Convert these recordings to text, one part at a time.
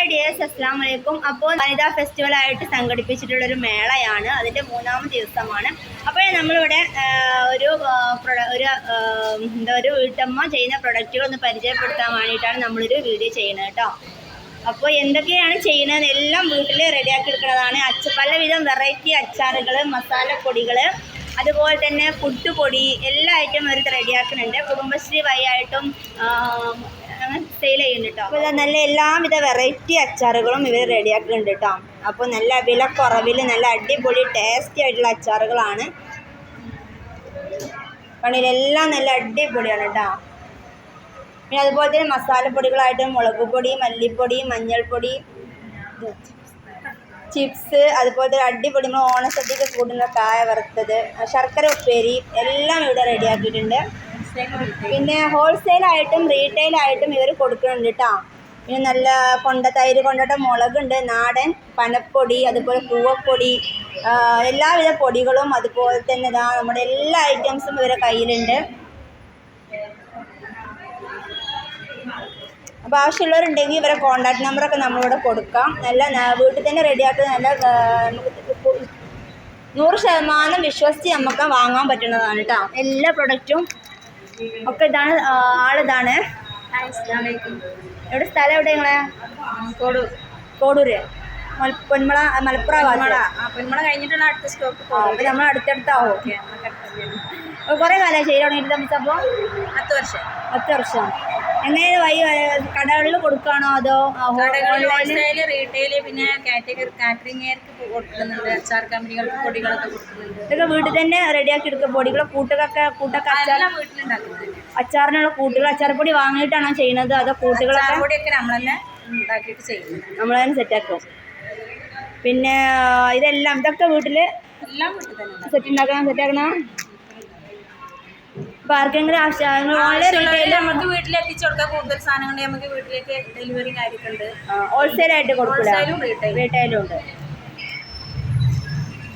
Hi dears അസ്സാം വലൈക്കും അപ്പോൾ വനിതാ ഫെസ്റ്റിവൽ ആയിട്ട് സംഘടിപ്പിച്ചിട്ടുള്ള ഒരു മേളയാണ്. അതിന്റെ മൂന്നാമത്തെ ദിവസമാണ്. അപ്പോൾ നമ്മളിവിടെ ഒരു ഒരു എന്താ ഒരു വീട്ടമ്മ ചെയ്യുന്ന പ്രൊഡക്റ്റുകൾ ഒന്ന് പരിചയപ്പെടുത്താൻ വേണ്ടിയിട്ടാണ് നമ്മളൊരു വീഡിയോ ചെയ്യുന്നത് കേട്ടോ. അപ്പോൾ എന്തൊക്കെയാണ് ചെയ്യുന്നത് എല്ലാം വീട്ടിൽ റെഡിയാക്കി എടുക്കുന്നതാണ്. അച്ച പലവിധം വെറൈറ്റി അച്ചാറുകൾ മസാലപ്പൊടികൾ അതുപോലെ തന്നെ പുട്ടുപൊടി എല്ലാ ഐറ്റം അവർ റെഡിയാക്കുന്നുണ്ട് കുടുംബശ്രീ വഴിയായിട്ടും അങ്ങനെ സെയിൽ ചെയ്യുന്നുണ്ട് അപ്പോൾ നല്ല എല്ലാവിധ വെറൈറ്റി അച്ചാറുകളും ഇവർ റെഡിയാക്കുന്നുണ്ട് കേട്ടോ. അപ്പോൾ നല്ല വില കുറവിൽ നല്ല അടിപൊളി ടേസ്റ്റി ആയിട്ടുള്ള അച്ചാറുകളാണ്. പണിയിലെല്ലാം നല്ല അടിപൊളിയാണ് കേട്ടോ. പിന്നെ അതുപോലെ തന്നെ മസാലപ്പൊടികളായിട്ട് മുളക് പൊടി മല്ലിപ്പൊടി മഞ്ഞൾപ്പൊടി ചിപ്സ് അതുപോലെ തന്നെ അടിപൊളി നമ്മൾ ഓണസദ്യക്ക് കൂടുന്ന കായ വറുത്തത് ശർക്കര ഉപ്പേരി എല്ലാം ഇവിടെ റെഡിയാക്കിയിട്ടുണ്ട് പിന്നെ ഹോൾസെയിലായിട്ടും റീറ്റെയിലായിട്ടും ഇവർ കൊടുക്കുന്നുണ്ട് കേട്ടോ പിന്നെ നല്ല കൊണ്ട തൈര് കൊണ്ടിട്ട മുളകുണ്ട് നാടൻ പനപ്പൊടി അതുപോലെ പൂവപ്പൊടി എല്ലാവിധ പൊടികളും അതുപോലെ തന്നെ ഇതാ നമ്മുടെ എല്ലാ ഐറ്റംസും ഇവരെ കയ്യിലുണ്ട്. അപ്പോൾ ആവശ്യമുള്ളവരുണ്ടെങ്കിൽ ഇവരെ കോൺടാക്ട് നമ്പറൊക്കെ നമ്മളിവിടെ കൊടുക്കാം. നല്ല വീട്ടിൽ തന്നെ റെഡിയാക്കി നല്ല നൂറ് ശതമാനം വിശ്വസിച്ച് നമുക്ക് വാങ്ങാൻ പറ്റുന്നതാണ് കേട്ടോ എല്ലാ പ്രൊഡക്റ്റും ഒക്കെ ഇതാണ് ആളിതാണ്? എവിടെ സ്ഥലം എവിടെ നിങ്ങളെ? കോടൂർ. കോടൂര്. പൊന്മള മലപ്പുറം പൊന്മള. കഴിഞ്ഞിട്ടുള്ള അടുത്ത സ്റ്റോപ്പ് ആ അപ്പോൾ നമ്മൾ അടുത്തടുത്താവും അപ്പോൾ കുറേ കാലമായി ചെയ്ത് തുടങ്ങിയിട്ട് അപ്പോൾ പത്ത് വർഷം. പത്ത് വർഷം. എങ്ങനെ വഴി കടകളിൽ കൊടുക്കുകയാണോ അതോ ഓൺലൈനിൽ ഹോൾസെയിൽ റീറ്റെയിൽ പിന്നെ കാറ്റഗറി കാറ്ററിംഗുകാർക്ക് കൊടുക്കുന്നുണ്ട്. അച്ചാർ കമ്പനികൾക്ക് പൊടികളൊക്കെ കൊടുക്കുന്നുണ്ട്. ഇതൊക്കെ വീട്ടിൽ തന്നെ റെഡിയാക്കി എടുക്കുക പൊടികൾ കൂട്ടുകൊക്കെ കൂട്ടൊക്കെ അച്ചാർ വീട്ടിലുണ്ടാക്കുന്നുണ്ട് അച്ചാറിനുള്ള കൂട്ടുകൾ അച്ചാർപ്പൊടി വാങ്ങിയിട്ടാണോ ചെയ്യുന്നത്? അതോ കൂട്ടുകളൊക്കെ പൊടിയൊക്കെ നമ്മൾ തന്നെ ഉണ്ടാക്കിയിട്ട് ചെയ്യുന്നത്. നമ്മൾ തന്നെ സെറ്റാക്കും പിന്നെ ഇതെല്ലാം ഇതൊക്കെ വീട്ടിൽ എല്ലാം വീട്ടിൽ തന്നെ. സെറ്റ് ഉണ്ടാക്കണം സെറ്റാക്കണം അപ്പോൾ ആർക്കെങ്കിലും ആവശ്യം ഓൺലൈൻ ആവശ്യമുള്ളവര് റീറ്റെയിൽ നമുക്ക് വീട്ടിൽ എത്തിച്ചു കൊടുക്കാൻ കൂടുതൽ സാധനങ്ങൾ നമുക്ക് വീട്ടിലേക്ക് ഡെലിവറി കാര്യങ്ങളുണ്ട്. ഹോൾസെയിൽ ആയിട്ട് ഹോൾസെയിലും റീറ്റെയിലും ഉണ്ട്.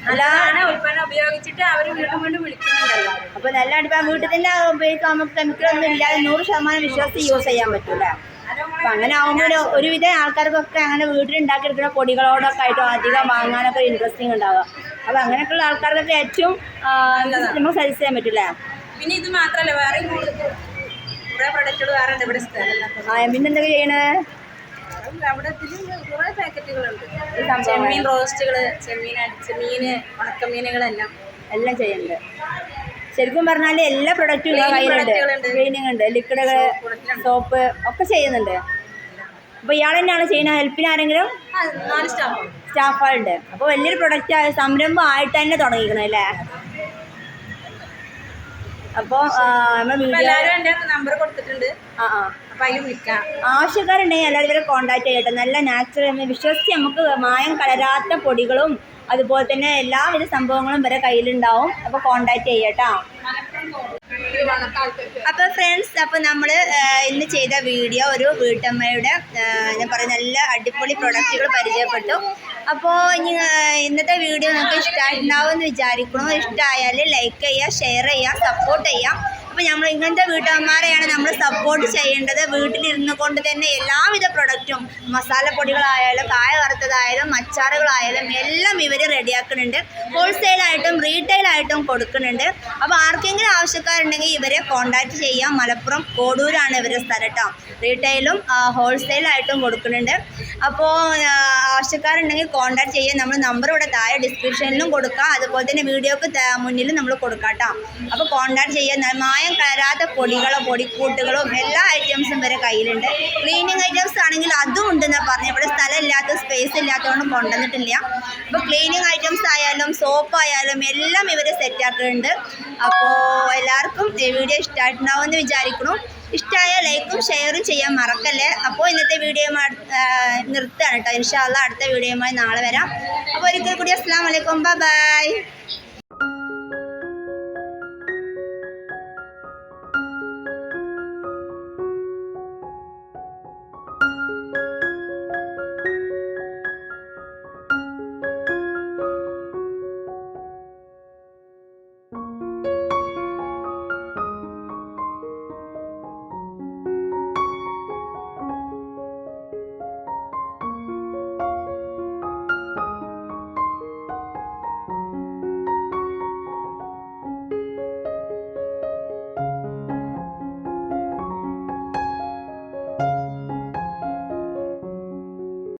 അല്ലാതെ ഉൽപ്പന്നം ഉപയോഗിച്ചിട്ട് അവർ വീണ്ടും വീണ്ടും വിളിക്കുന്നുണ്ടല്ലോ അപ്പോൾ നല്ല അടിപ്പം വീട്ടിൽ തന്നെ ഉപയോഗിക്കാൻ നമുക്ക് കെമിക്കലൊന്നും ഇല്ലാതെ നൂറ് ശതമാനം വിശ്വസിച്ച് യൂസ് ചെയ്യാൻ പറ്റൂല? അപ്പൊ അങ്ങനെ ആകുമ്പോൾ ഒരുവിധ ആൾക്കാർക്കൊക്കെ അങ്ങനെ വീട്ടിലുണ്ടാക്കിയെടുക്കുന്ന പൊടികളോടൊക്കെ ആയിട്ട് അധികം വാങ്ങാനൊക്കെ ഇൻട്രസ്റ്റിംഗ് ഉണ്ടാവുക അപ്പൊ അങ്ങനെയൊക്കെയുള്ള ആൾക്കാർക്കൊക്കെ ഏറ്റവും നമുക്ക് സജസ്റ്റ് ചെയ്യാൻ പറ്റില്ല പിന്നെ ഇത് മാത്രമല്ല വേറെ കുറേ പ്രൊഡക്റ്റുകൾ വേറെ ഉണ്ട് ഇവിടെ സ്ഥലം. ആ പിന്നെ എന്തൊക്കെ ചെയ്യണേ? അവിടെ കുറേ പാക്കറ്റുകളുണ്ട് ചെമ്മീൻ റോസ്റ്റുകൾ ചെമ്മീൻ മീന് ഉണക്കമീനുകളെല്ലാം. എല്ലാം ചെയ്യുന്നുണ്ട്. ശരിക്കും പറഞ്ഞാൽ എല്ലാ പ്രൊഡക്റ്റും കയ്യിലുണ്ട്. ക്ലീനിങ് ഉണ്ട് ലിക്വിഡുകൾ സോപ്പ് ഒക്കെ ചെയ്യുന്നുണ്ട്. അപ്പോൾ ഇയാൾ തന്നെയാണ് ചെയ്യുന്നത് ഹെൽപ്പിന് ആരെങ്കിലും? സ്റ്റാഫുകളുണ്ട്. അപ്പോൾ വലിയൊരു പ്രൊഡക്റ്റ് സംരംഭം ആയിട്ട് തന്നെ തുടങ്ങിയിരിക്കണം അല്ലേ നമ്പർ കൊടുത്തിട്ടുണ്ട്. അപ്പൊ വിളിക്കാം. ആവശ്യക്കാരുണ്ടെങ്കിൽ എല്ലാവരും ഇവരെ കോൺടാക്ട് ചെയ്യട്ടെ. നല്ല നാച്ചുറൽ വിശ്വസിച്ച് നമുക്ക് മായം കലരാത്ത പൊടികളും അതുപോലെ തന്നെ എല്ലാവിധ സംഭവങ്ങളും വരെ കയ്യിലുണ്ടാവും. അപ്പോൾ കോണ്ടാക്ട് ചെയ്യട്ടോ. അപ്പോൾ ഫ്രണ്ട്സ് അപ്പോൾ നമ്മൾ ഇന്ന് ചെയ്ത വീഡിയോ ഒരു വീട്ടമ്മയുടെ ഞാൻ പറഞ്ഞ നല്ല അടിപൊളി പ്രൊഡക്റ്റുകൾ പരിചയപ്പെട്ടു. അപ്പോൾ ഇന്നത്തെ വീഡിയോ നിങ്ങൾക്ക് ഇഷ്ടമായിട്ടുണ്ടാവും എന്ന് വിചാരിക്കണു ഇഷ്ടമായാൽ ലൈക്ക് ചെയ്യുക ഷെയർ ചെയ്യുക സപ്പോർട്ട് ചെയ്യുക അപ്പോൾ നമ്മൾ ഇങ്ങനത്തെ വീട്ടമ്മമാരെയാണ് നമ്മൾ സപ്പോർട്ട് ചെയ്യേണ്ടത്. വീട്ടിലിരുന്ന് കൊണ്ട് തന്നെ എല്ലാവിധ പ്രൊഡക്റ്റും മസാലപ്പൊടികളായാലും കായ വറുത്തതായാലും അച്ചാറുകളായാലും എല്ലാം ഇവർ റെഡിയാക്കുന്നുണ്ട് ഹോൾസെയിലായിട്ടും റീറ്റെയിലായിട്ടും കൊടുക്കുന്നുണ്ട്. അപ്പോൾ ആർക്കെങ്കിലും ആവശ്യക്കാരുണ്ടെങ്കിൽ ഇവരെ കോൺടാക്റ്റ് ചെയ്യാം. മലപ്പുറം കോടൂരാണ് ഇവരുടെ സ്ഥലം കേട്ടോ റീറ്റെയിലും ഹോൾസെയിലായിട്ടും കൊടുക്കുന്നുണ്ട്. അപ്പോൾ ആവശ്യക്കാരുണ്ടെങ്കിൽ കോൺടാക്ട് ചെയ്യാൻ നമ്മൾ നമ്പർ ഇവിടെ താഴെ ഡിസ്ക്രിപ്ഷനിലും കൊടുക്കാം. അതുപോലെ തന്നെ വീഡിയോക്ക് മുന്നിലും നമ്മൾ കൊടുക്കാം കേട്ടോ അപ്പോൾ കോൺടാക്ട് ചെയ്യാൻ ന- മായം കയറാത്ത പൊടികളോ പൊടിക്കൂട്ടുകളും എല്ലാ ഐറ്റംസും വരെ കയ്യിലുണ്ട്. ക്ലീനിങ് ഐറ്റംസ് ആണെങ്കിൽ അതും ഉണ്ടെന്നാണ് പറഞ്ഞത് ഇവിടെ സ്ഥലം ഇല്ലാത്ത സ്പേസ് ഇല്ലാത്തതുകൊണ്ട് കൊണ്ടുവന്നിട്ടില്ല. അപ്പോൾ ക്ലീനിങ് ഐറ്റംസ് ആയാലും സോപ്പ് ആയാലും എല്ലാം ഇവർ സെറ്റാക്കുന്നുണ്ട് അപ്പോൾ എല്ലാവർക്കും ഈ വീഡിയോ ഇഷ്ടമായിട്ടുണ്ടാവും വിചാരിക്കണം ഇഷ്ടമായ ലൈക്കും ഷെയറും ചെയ്യാൻ മറക്കല്ലേ? അപ്പോൾ ഇന്നത്തെ വീഡിയോ നിർത്തുകയാണ് കേട്ടോ. ഇൻഷാല്ല അടുത്ത വീഡിയോയുമായി നാളെ വരാം. അപ്പോൾ ഒരിക്കൽ കൂടി അസ്സാം വലൈക്കും ബൈ